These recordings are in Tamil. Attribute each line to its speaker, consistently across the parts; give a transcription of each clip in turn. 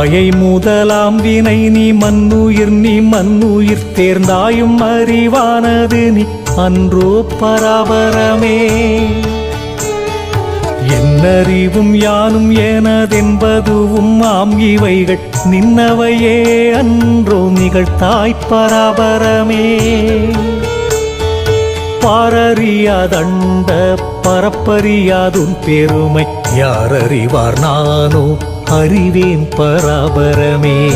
Speaker 1: மாயை முதலாம் வினை நீ மண்ணுயிர் நீ மண்ணுயிர் தேர்ந்தாயும் அறிவானது நீ. அன்றோ பராபரமே. என்னறிவும் யானும் எனதென்பதுவும் ஆம் இவைகள் நின்னவையே. அன்றோ நிகழ்த்தாய் பராபரமே. பாரறியாதண்ட பரப்பறியாதும் பெருமை. யாரறிவார் நானோ அறிவேன் பராபரமே.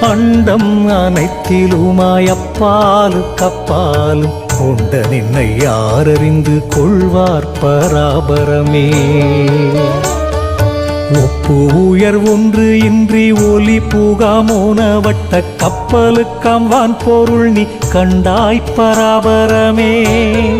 Speaker 1: அண்டம் அனைத்திலுமாயப்பாலு கப்பாலும் கொண்ட நின்னை யாரறிந்து கொள்வார் பராபரமே. ஒப்பு உயர் ஒன்று இன்றி ஒலி புகாமோனவட்ட கப்பலுக்காம் வான் பொருள் நீ கண்டாய் பராபரமே.